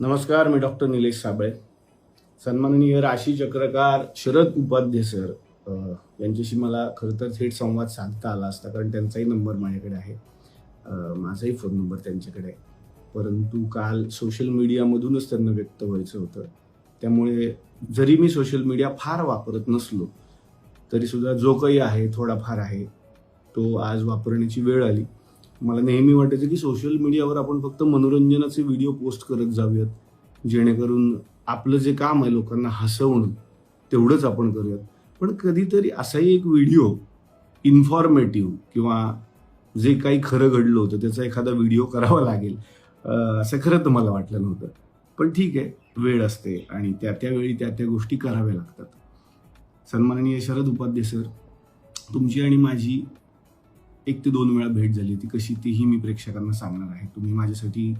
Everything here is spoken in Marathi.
नमस्कार मी डॉक्टर निलेश साबळे. सन्माननीय राशी चक्रकार शरद उपाध्ये सर यांच्याशी मला खरं तर थेट संवाद साधता आला असता कारण त्यांचाही नंबर माझ्याकडे आहे. माझाही फोन नंबर त्यांच्याकडे आहे. परंतु काल सोशल मीडियामधूनच त्यांना व्यक्त व्हायचं होतं. त्यामुळे जरी मी सोशल मीडिया फार वापरत नसलो तरीसुद्धा जो काही आहे थोडाफार आहे तो आज वापरण्याची वेळ आली. मला नेहमी वाटायचं की सोशल मीडियावर आपण फक्त मनोरंजनाचे व्हिडिओ पोस्ट करत जाऊयात. जेणेकरून आपलं जे काम आहे लोकांना हसवणं तेवढंच आपण करूयात. पण कधीतरी असाही एक व्हिडिओ इन्फॉर्मेटिव्ह किंवा जे काही खरं घडलं होतं त्याचा एखादा व्हिडिओ करावा लागेल. असं खरं तर मला वाटलं नव्हतं. पण ठीक आहे वेळ असते आणि त्या त्यावेळी त्या त्या गोष्टी कराव्या लागतात. सन्माननीय शरद उपाध्ये सर तुमची आणि माझी एक ते दोन वेळा भेट झाली होती. कशी तीही मी प्रेक्षकांना सांगणार आहे. तुम्ही माझ्यासाठी